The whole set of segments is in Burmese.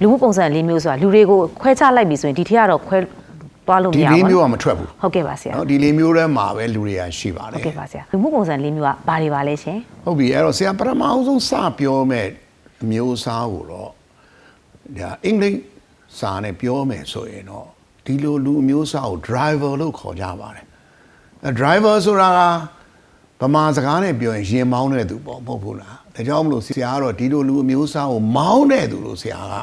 လူမှုပုံစံလေးမျိုးဆိုတာလူတွေကိုခွဲခြားလိုက်ပြီဆိုရင်ဒီထက်ကတော့ခွဲသွားလို့မဒီရလေးဘူးမျိုးပေါ့ကမထွက်ဘူးဟုတ်ကဲ့ပါဆရာနော်ဒီလေးမျိုးထဲမှာပဲလူတွေကရှိပါတဟုယ်တ်ကဲ့ပါဆရာလူမှုပုံစံလေးမျိုးကဘာတွေပါလဲရှင်ဟုတ်ပြီအဲ့တော့ဆရာပထမအောင်ဆုံးစပြောမဲ့အမျိုးအစားကိုတော့ဒါအင်္ဂလိပ်စာနဲ့ပြောမယ်ဆိုရင်တော့ဒီလိုလူအမျိုးအစားကို driver လို့ခေါ်ကြပါတယ်အဲ driver ဆိုတာကဗမာစကားနဲ့ပြောရင်ရင်မောင်းတဲ့သူပေါ့မဟုတ်ဘူးလားဒါကြောင့်မလို့ဆရာကတော့ဒီလိုလူအမျိုးအစားကိုမောင်းတဲ့သူလို့ဆရာက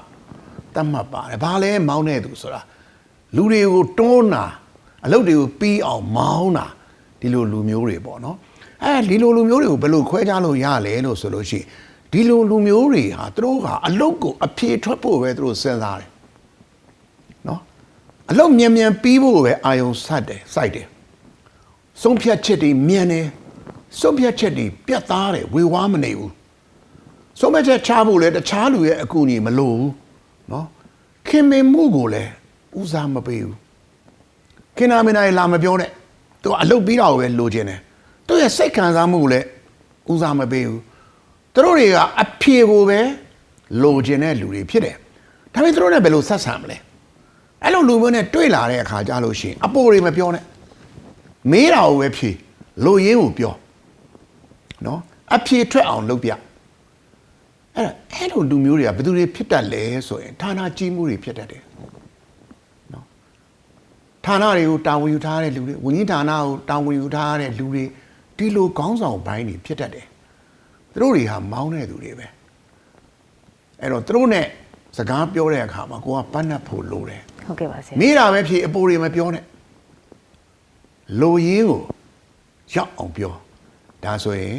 တတ်မှတ်ပါတယ်ဘာလဲမောင်းတဲ့သူဆိုတာလူတွေကိုတွန်းတာအလုပ်တွေကိုပြီးအောင်မောင်းတာဒီလိုလူမျိုးတွေပေါ့နော်အဲဒီလိုလူမျိုးတွေကိုဘယ်လိုခွဲခြားလို့ရလဲလို့ဆိုလို့ရှိရင်ဒီလိုလူမျိုးတွေဟာသူတို့ကအလုပ်ကိုအပြေထွက်ဖို့ပဲသူတို့စဉ်းစားတယ်နော်အလုပ်မြန်မြန်ပြီးဖို့ပဲအာယုံဆက်တယ်စိုက်တယ်ဆုံးဖြတ်ချက်တွေမြန်တယ်ဆုံးဖြတ်ချက်တွေပြတ်သားတယ်ဝေဝါးမနေဘူးဆုံးဖြတ်ချက်ချဖို့လဲတခြားလူရဲ့အကူအညီမလိုဘူး နော်ခင်မင်မှုကိုလည်းဦးစားမပေးဘူးခင်နာမင်နာရေလာမပြောနဲ့သူကအလုပ်ပြီးတာကိုပဲလိုချင်တယ်သူရဲ့စိတ်ခံစားမှုကိုလည်းဦးစားမပေးဘူးသူတို့တွေကအဖြေကိုပဲလိုချင်တဲ့လူတွေဖြစ်တယ်ဒါပေမဲ့သူတို့နဲ့ဘယ်လိုဆက်ဆံမလဲအဲ့လိုလူမျိုးနဲ့တွေ့လာတဲ့အခါကြလို့ရှိရင်အပေါ်တွေမပြောနဲ့မေးတာကိုပဲဖြေလိုရင်းကိုပြောနော်အဖြေထွက်အောင်လုပ်ပြ အဲ့ဒါအဲ့လိုလူမျိုးတွေကဘယ်သူတွေဖြစ်တတ်လဲဆိုရင်ဌာနကြီးမှုတွေဖြစ်တတ်တယ်နော်ဌာနတွေကိုတာဝန်ယူထားတဲ့လူတွေဝန်ကြီးဌာနကိုတာဝန်ယူထားတဲ့လူတွေဒီလိုခေါင်းဆောင်ပိုင်းတွေဖြစ်တတ်တယ်သူတို့တွေဟာမောင်းတဲ့သူတွေပဲအဲ့တော့သူတို့ ਨੇ စကားပြောတဲ့အခါမှာကိုကပတ်နတ်ဖို့လိုတယ်ဟုတ်ကဲ့ပါဆရာမေးတာပဲဖြေအပေါ်တွေမပြောနဲ့လိုရင်းကိုရောက်အောင်ပြောဒါဆိုရင်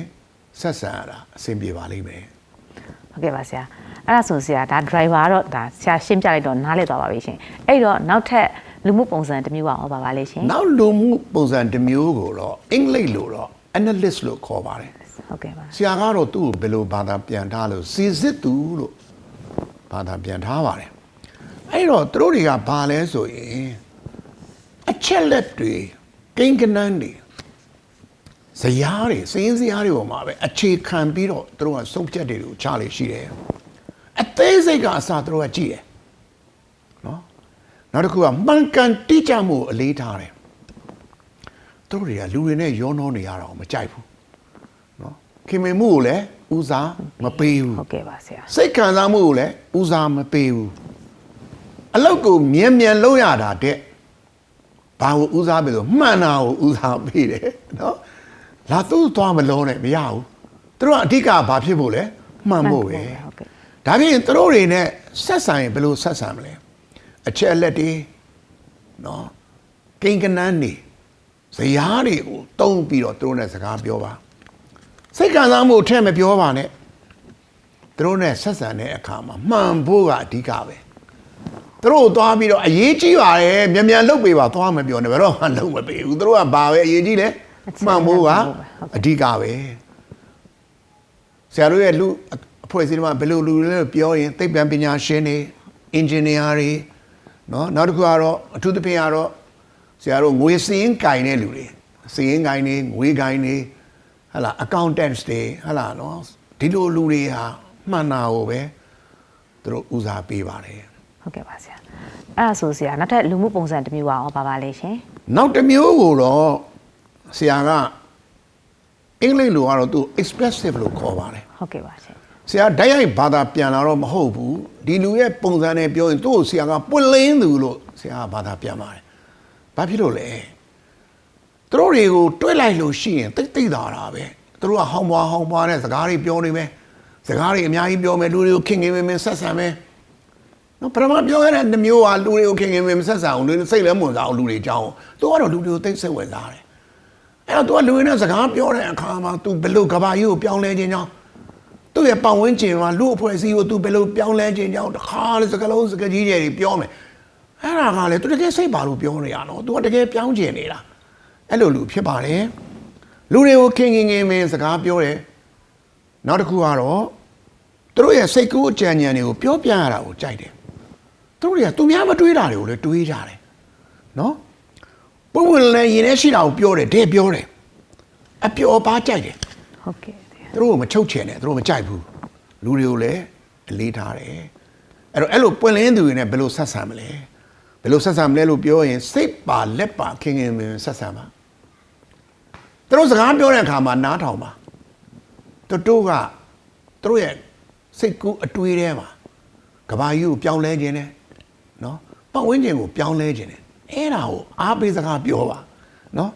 ဆက်ဆံရတာအဆင်ပြေပါလိမ့်မယ် ဟုတ်ကဲ့ပါဆရာအဲ့ဒါဆိုဆရာဒါ driver ကတော့ဒါဆရာရှင်းပြလိုက်တော့နားလည်သွားပါပြီရှင်အဲ့တော့နောက်ထပ်လူမှုပုံစံတစ်မျိုးကဟောပါပါလဲရှင်နောက်လူမှုပုံစံတစ်မျိုးကိုတော့အင်္ဂလိပ်လိုတော့ analyst လို့ခေါ်ပါတယ်ဟုတ်ကဲ့ပါဆရာကတော့သူ့ကိုဘယ်လိုဘာသာပြန်ထားလို့စီစစ်သူလို့ဘာသာပြန်ထားပါတယ်အဲ့တော့သူတို့တွေကဘာလဲဆိုရင်အချက်လက်တွေကိန်းကနန်းတွေ ဇရာတွေစင်းဇရာတွေပေါ်မှာပဲအခြေခံပြီးတော့သူတို့ကစုံဖြတ်တွေကိုချလေရှိတယ်အသေးစိတ်ကအစသူတို့ကကြည့်တယ်နော်နောက်တစ်ခုကမှန်ကန်တိကျမှုအလေးထားတယ်သူတို့တွေကလူတွေနဲ့ရောနှောနေရတာကိုမကြိုက်ဘူးနော်ခင်မင်မှုကိုလည်းဦးစားမပေးဘူးဟုတ်ကဲ့ပါဆရာစိတ်ခံစားမှုကိုလည်းဦးစားမပေးဘူးအလောက်ကိုမြန်မြန်လုပ်ရတာတဲ့ဘာကိုဦးစားပေးလို့မှန်တာကိုဦးစားပေးတယ်နော် လာသူ့သွားမလုံးနဲ့မရဘူးသူတို့ကအဓိကဘာဖြစ်ဖို့လဲမှန်ဖို့ပဲဟုတ်ကဲ့ဒါဖြင့်သူတို့တွေနဲ့ဆက်ဆံရင်ဘယ်လိုဆက်ဆံမလဲအချက်အလက်တွေနော်ကိန်းကနန်းနေဇယားတွေကိုတုံးပြီးတော့သူတို့နဲ့စကားပြောပါစိတ်ခံစားမှုအထက်မပြောပါနဲ့သူတို့နဲ့ဆက်ဆံတဲ့အခါမှာမှန်ဖို့ကအဓိကပဲသူတို့သွားပြီးတော့အရေးကြီးပါတယ်မြန်မြန်လုပ်ပေးပါသွားမပြောနဲ့ဘယ်တော့မှလုပ်မပေးဘူးသူတို့ကဘာပဲအရေးကြီးလဲ မှန်ဖို့ကအဓိကပဲဆရာတို့ရဲ့လူအဖွဲ့အစည်းတွေမှာဘယ်လိုလူတွေလဲလို့ပြောရင်သိပ္ပံပညာရှင်တွေအင်ဂျင်နီယာတွေနော်နောက်တစ်ခုကတော့အထူးသဖြင့်ကတော့ဆရာတို့ငွေစည်ရင်ကင်တဲ့လူတွေစည်ရင်ကင်တွေငွေကင်တွေဟလာ accountants တွေဟလာနော်ဒီလိုလူတွေဟာမှန်တာကိုပဲသူတို့ဦးစားပေးပါတယ်ဟုတ်ကဲ့ပါဆရာအဲ့ဒါဆိုဆရာနောက်ထပ်လူမှုပုံစံတစ်မျိုးကဟောပါပါလဲရှင်နောက်တစ်မျိုးကိုတော့ ဆရာကအင်္ဂလိပ်လိုကတော့သူ expressive လို့ခေါ်ပါတယ်ဟုတ်ကဲ့ပါရှင်ဆရာဓာတ်ရိုက်ဘာသာပြန်လာတော့မဟုတ်ဘူးဒီလူရဲ့ပုံစံနဲ့ပြောရင်သူ့ကိုဆရာကပွင့်လင်းသူလို့ဆရာကဘာသာပြန်ပါတယ်ဘာဖြစ်လို့လဲသူတို့တွေကိုတွဲလိုက်လို့ရှိရင်တိတ်တိတ်တာတာပဲသူတို့ကဟောင်းပွားဟောင်းပွားတဲ့စကားတွေပြောနေမယ်စကားတွေအများကြီးပြောမယ်လူတွေကိုခင်ခင်မင်မင်ဆက်ဆံမယ်နော်ပထမပြောရတဲ့နှမျိုးကလူတွေကိုခင်ခင်မင်မင်ဆက်ဆံအောင်လူတွေစိတ်လည်းမဝင်စားအောင်လူတွေကြောင်းသူကတော့လူတွေကိုသိစိတ်ဝင်စားတယ် အဲ့တော့သူကလူတွေနဲ့စကားပြောတဲ့အခါမှာ तू ဘယ်လိုကဘာကြီးကိုပြောင်းလဲခြင်းကြောင်းသူ့ရဲ့ပတ်ဝန်းကျင်မှာလူအဖွဲ့အစည်းကိုသူဘယ်လိုပြောင်းလဲခြင်းကြောင်းတခါလေစကလုံးစကကြီးတွေပြောမယ်အဲ့ဒါကလေသူတကယ်စိတ်ပါလို့ပြောနေရတော့သူကတကယ်ပြောင်းကျင်နေတာအဲ့လိုလူဖြစ်ပါတယ်လူတွေကိုခင်ခင်ငင်မင်စကားပြောတယ်နောက်တစ်ခုကတော့သူတို့ရဲ့စိတ်ကူးအကြံဉာဏ်တွေကိုပြောပြရတာကိုကြိုက်တယ်သူတို့တွေကသူများမတွေးတာတွေကိုလည်းတွေးကြတယ်နော် ပုံဝင်လည်းရင်ထဲရှိတာကိုပြောတယ်တဲ့ပြောတယ်အပျော်ပါကြိုက်တယ်ဟုတ်ကဲ့ဆရာသူတို့ကိုမချုပ်ချယ်နဲ့သူတို့မကြိုက်ဘူးလူတွေကိုလည်းအလေးထားတယ်အဲ့တော့အဲ့လိုပွင့်လင်းသူတွေနဲ့ဘယ်လိုဆက်ဆံမလဲဘယ်လိုဆက်ဆံမလဲလို့ပြောရင်စိတ်ပါလက်ပါခင်ခင်မင်မင်ဆက်ဆံပါသူတို့စကားပြောတဲ့အခါမှာနားထောင်ပါသူတို့ကသူတို့ရဲ့စိတ်ကူးအတွေးထဲမှာကဘာကြီးကိုပြောင်းလဲခြင်းနဲ့နော်ပတ်ဝန်းကျင်ကိုပြောင်းလဲခြင်းနဲ့ အဲ့ဒါကိုအားပေးစကားပြောပါနော်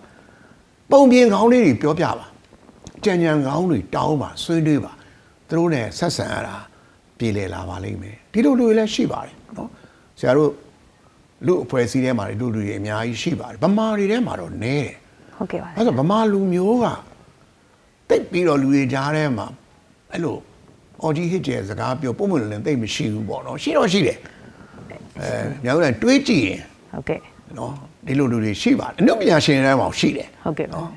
ပုံပြင်ကောင်းလေးတွေပြောပြပါကြံကြံကောင်းတွေတောင်းပါဆွေးနွေးပါသူတို့နဲ့ဆက်ဆံရတာပြည်လည်လာပါလိမ့်မယ်ဒီလိုလူတွေလည်းရှိပါတယ်နော်ဆရာတို့လူအဖွဲ့အစည်းထဲမှာလူလူတွေအများကြီးရှိပါတယ်ဗမာတွေထဲမှာတော့နည်းတယ်ဟုတ်ကဲ့ပါအဲ့ဒါဗမာလူမျိုးကတိတ်ပြီးတော့လူတွေကြားထဲမှာအဲ့လိုအော်ကြီးဟစ်ကျဲစကားပြောပုံမှန်လည်းတိတ်မရှိဘူးပေါ့နော်ရှိတော့ရှိတယ်အဲမြောက်လည်းတွေးကြည့်ရင်ဟုတ်ကဲ့ နော်ဒီလိုလူတွေရှိပါတယ်အနုပညာရှင်တွေထဲမှာရှိတယ်ဟုတ်ကဲ့ပါနော်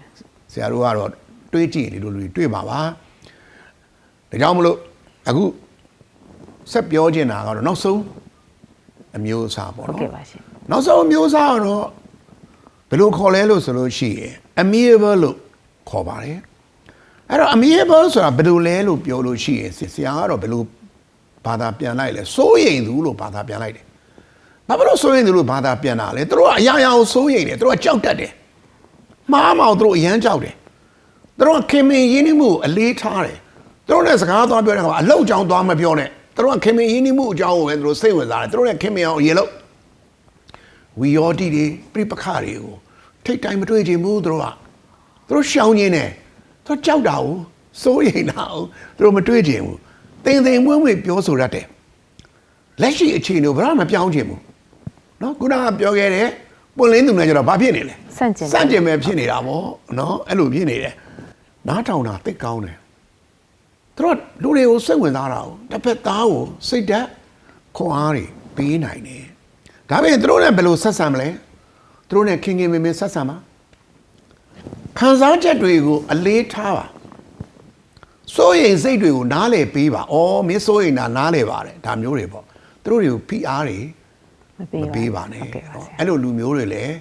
ဆရာတို့ကတော့တွေးကြည့်ရင်ဒီလိုလူတွေတွေ့ပါပါဒါကြောင့်မလို့အခုဆက်ပြောချင်တာကတော့နောက်ဆုံးအမျိုးအစားပေါ့ဟုတ်နော်ကဲ့ပါရှင်နောက်ဆုံးအမျိုးအစားကတော့ဘယ်လိုခေါ်လဲလို့ဆိုလို့ရှိရင် amiable လို့ခေါ်ပါတယ်အဲ့တော့ amiable ဆိုတာဘယ်လိုလဲလို့ပြောလို့ရှိရင်ဆရာကတော့ဘယ်လိုဘာသာပြန်လိုက်လဲစိုးရိမ်သူလို့ဘာသာပြန်လိုက်တယ် ဘာဖြစ်လို့စိုးရိမ်သူလို့ဘာသာပြန်တာလဲသူတို့ကအရာရာကိုစိုးရိမ်တယ်သူတို့ကကြောက်တတ်တယ်မှားမအောင်သူတို့အရန်ကြောက်တယ်သူတို့ကခင်မင်ရင်းနှီးမှုကိုအလေးထားတယ်သူတို့နဲ့စကားသွားပြောတဲ့အခါမှာအလောက်ကြောင်သွားမပြောနဲ့သူတို့ကခင်မင်ရင်းနှီးမှုအကြောင်းကိုပဲသူတို့စိတ်ဝင်စားတယ်သူတို့နဲ့ခင်မင်အောင်ရေလို့ဝီယောတိတွေပြိပခတွေကိုထိတ်တိုင်းမတွေ့ချင်ဘူးသူတို့ကသူတို့ရှောင်းနေတယ်သူတို့ကြောက်တာကိုစိုးရိမ်တာကိုသူတို့မတွေ့ချင်ဘူးတင်တင်မွေးမွေးပြောဆိုတတ်တယ်လက်ရှိအခြေအနေကိုဘာမှမပြောင်းချင်ဘူး နော်ခုနကပြောခဲ့တယ်ပွင့်လင်းသူနဲ့ကျတော့ဘာဖြစ်နေလဲစန့်ကျင်စန့်ကျင်ပဲဖြစ်နေတာဗောနော်အဲ့လိုဖြစ်နေတယ်နားထောင်တာသိကောင်းတယ်သူတို့ကလူတွေကိုစိတ်ဝင်စားတာကိုတစ်ဖက်သားကိုစိတ်ဓာတ်ခွန်အားတွေပေးနိုင်တယ်ဒါပေမဲ့သူတို့နဲ့ဘယ်လိုဆက်ဆံမလဲသူတို့နဲ့ခင်ခင်မင်မင်ဆက်ဆံပါခံစားချက်တွေကိုအလေးထားပါစိုးရိမ်စိတ်တွေကိုနားလည်ပေးပါ။အော်မင်းစိုးရိမ်တာနားလည်ပါတယ်ဒါမျိုးတွေပေါ့သူတို့တွေကိုဖိအားတွေ မပေးမပါပေးပါနဲ့ဟုတ်ကဲ့ပါနော်ဆရာအဲ့လိုလူမျိုးတွေလည်း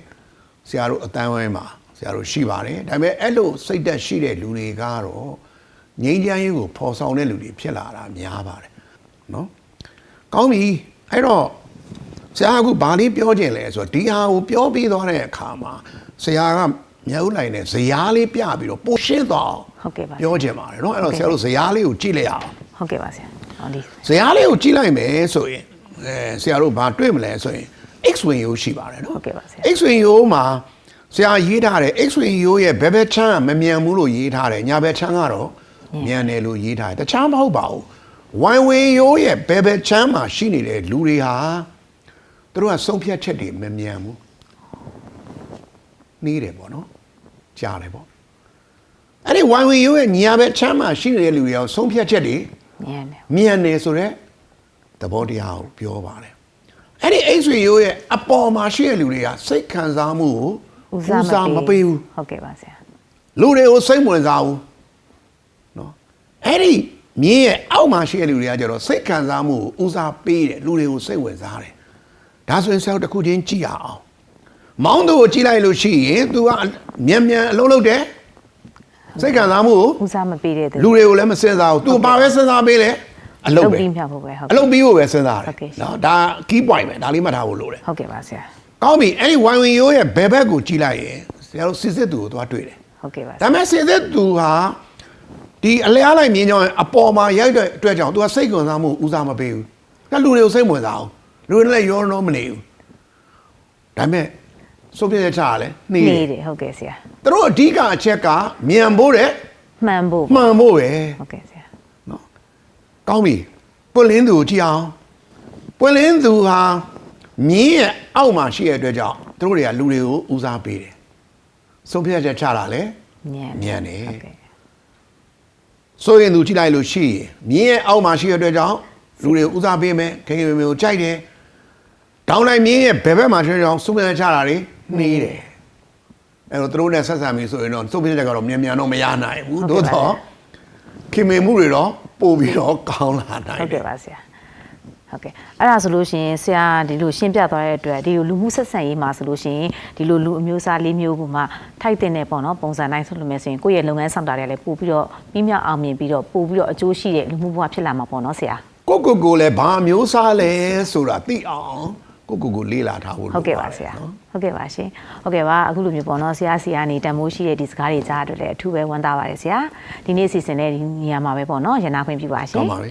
ဆရာတို့အတန်းဝိုင်းမှာဆရာတို့ရှိပါတယ်ဒါပေမဲ့အဲ့လိုစိတ်သက်ရှိတဲ့လူတွေကတော့ငြိမ်းချမ်းရေးကိုဖော်ဆောင်တဲ့လူတွေဖြစ်လာတာများပါတယ်နော်ကောင်းပြီအဲ့တော့ဆရာကဘာလေးပြောခြင်းလဲဆိုတော့ဒီဟာကိုပြောပြီးသွားတဲ့အခါမှာဆရာကမြောက်လိုက်တဲ့ဇရာလေးပြပြီးတော့ပိုရှင်းသွားအောင်ဟုတ်ကဲ့ပါပြောခြင်းပါတယ်နော်အဲ့တော့ဆရာတို့ဇရာလေးကိုကြည့်လိုက်အောင်ဟုတ်ကဲ့ပါဆရာဟောဒီဇရာလေးကိုကြည့်လိုက်မယ်ဆိုရင် အဲဆရာတို့ဘာတွေ့မလဲဆိုရင် X wing ရိုးရှိပါတယ်နော်ဟုတ်ကဲ့ပါဆရာ X wing ရိုးမှာဆရာရေးထားတယ် X wing ရိုးရဲ့ဘယ်ဘက်ချမ်းကမမြန်ဘူးလို့ရေးထားတယ်ညာဘက်ချမ်းကတော့မြန်တယ်လို့ရေးထားတယ်တခြားမဟုတ်ပါဘူး Y wing ရိုးရဲ့ဘယ်ဘက်ချမ်းမှာရှိနေတဲ့လူတွေဟာသူတို့ကဆုံးဖြတ်ချက်တွေမမြန်ဘူးနေတယ်ပေါ့နော်ကြားတယ်ပေါ့အဲ့ဒီ Y wing ရိုးရဲ့ညာဘက်ချမ်းမှာရှိနေတဲ့လူတွေရောဆုံးဖြတ်ချက်တွေညံတယ်မြန်တယ်ဆိုတော့သ ဘောတရားကိုပြောပါတယ်အဲ့ဒီအိတ်ဆွေရိုးရဲ့အပေါ်မှာရှိတဲ့လူတွေကစိတ်ခံစားမှုကိုဦးစားမမပေးပေးဘူးဟုတ်ကဲ့ပါဆရာလူတွေကိုစိတ်ဝင်စားဘူးနော်အဲ့ဒီမြင်းရဲ့အောက်မှာရှိတဲ့လူတွေကကျတော့စိတ်ခံစားမှုကိုဦးစားပေးတယ်လူတွေကိုစိတ်ဝင်စားတယ်ဒါဆိုရင်ဆရာတို့တစ်ခုချင်းကြည့်ရအောင်မောင်းသူကိုကြည့်လိုက်လို့ရှိရင် तू ကမြန်မြန်အလုံးလုံးတယ်စိတ်ခံစားမှုကိုဦးစားမပေးတဲ့သူလူတွေကိုလည်းမစင်စားဘူး तू ဘာပဲစဉ်းစားပေးလဲ အလုပ်ပဲပြီးမြောက်ဖို့ပဲဟုတ်အလုပ်ပြီးဖို့ပဲစဉ်းစားတယ်ဟုတ်ကဲ့နော်ဒါ key point ပဲဒါလေးမှတ်ထားဖို့လိုတယ်ဟုတ်ကဲ့ပါဆရာကောင်းပြီအဲ့ဒီဝိုင်ဝင်ရိုးရဲ့ဘယ်ဘက်ကိုကြည့်လိုက်ရင်ဆရာတို့စစ်စစ်သူကိုသွားတွေ့တယ်ဟုတ်ကဲ့ပါဆဒါရာပေမဲ့စစ်စစ်သူဟာဒီအလျားလိုက်မြင်ကြောင်းအပေါ်မှာရိုက်တဲ့အတွက်ကြောင့် तू ကစိတ်ကွန်စားမှုဦးစားမပေးဘူးကလူတွေကိုစိတ်ဝင်စားအောင်လူတွေလည်းရောတော့မနေဘူးဒါပေမဲ့စိုးပြည့်ချတာလဲနှီးနေတယ်တယ်ဟုတ်ကဲ့ဆရာသူတို့အဓိကအချက်ကမြန်ဖို့တဲ့မှန်ဖို့မှန်ဖို့ပဲဟုတ်ကဲ့ဆရာနော် ကောင်းပြီပွင့်လင်းသူကိုကြည့်အောင်ပွင့်လင်းသူဟာမြင်းရဲ့အောက်မှာရှိတဲ့အတွက်ကြောင့်သူတို့တွေကလူတွေကိုဦးစားပေးတယ်ဆုံးဖြတ်ချက်ချတာလေညံညံ့တယ်ဟုတ်ကဲ့ဆိုရင်သူကြည့်လိုက်လို့ရှိရင်မြင်းရဲ့အောက်မှာရှိတဲ့အတွက်ကြောင့်လူတွေကိုဦးစားပေးမယ်ခင်ခင်မင်မင်ကိုကြိုက်တယ်တောင်းလိုက်မြင်းရဲ့ဘယ်ဘက်မှာရှိတဲ့ကြောင့်ဆုံးဖြတ်ချက်ချတာတွေနှီးတယ်အဲ့တော့သူတို့နဲ့ဆက်ဆံပြီဆိုရင်တော့ဆုံးဖြတ်ချက်ကတော့မြန်မြန်တော့မရနိုင်ဘူးသို့တော့ ခင်မင်မှုတွေတော့ပို့ပြီးတော့ကောင်းလာနိုင်ဟုတ်တယ်ကဲ့ပါဆရာဟုတ်ကဲ့အဲ့ဒါဆိုလို့ရှိရင်ဆရာဒီလိုရှင်းပြသွားတဲ့အတွက်ဒီလိုလူမှုဆက်ဆံရေးမှာဆိုလို့ရှိရင်ဒီလိုလူအမျိုးအစားလေးမျိုးကမှထိုက်တဲ့နဲ့ပေါ့နော်ပုံစံတိုင်းဆိုလို့မယ်ဆိုရင်ကိုယ့်ရဲ့လုပ်ငန်းဆောင်တာတွေလည်းပို့ပြီးတော့ပြီးမြောက်အောင်မြင်ပြီးတော့ပို့ပြီးတော့အကျိုးရှိတဲ့လူမှုဘဝဖြစ်လာမှာပေါ့နော်ဆရာကိုကိုကိုလည်းဘာမျိုးစားလဲဆိုတာသိအောင် ကိုကိုကိုလေးလာထားဖို့ဟုတ်ကဲ့ပါဆရာဟုတ်ကဲ့ပါရှင်ဟုတ်ကဲ့ပါအခုလိုမျိုးပေါ့နော်ဆရာဆရာနေတန်မိုးရှိတဲ့ဒီစကားတွေကြားအတွက်လည်းအထူးပဲဝမ်းသာပါတယ်ဆရာဒီနေ့အစီအစဉ်နဲ့ဒီနေရာမှာပဲပေါ့နော်ရန်နာခွင့်ပြုပါရှင်ကောင်းပါပြီ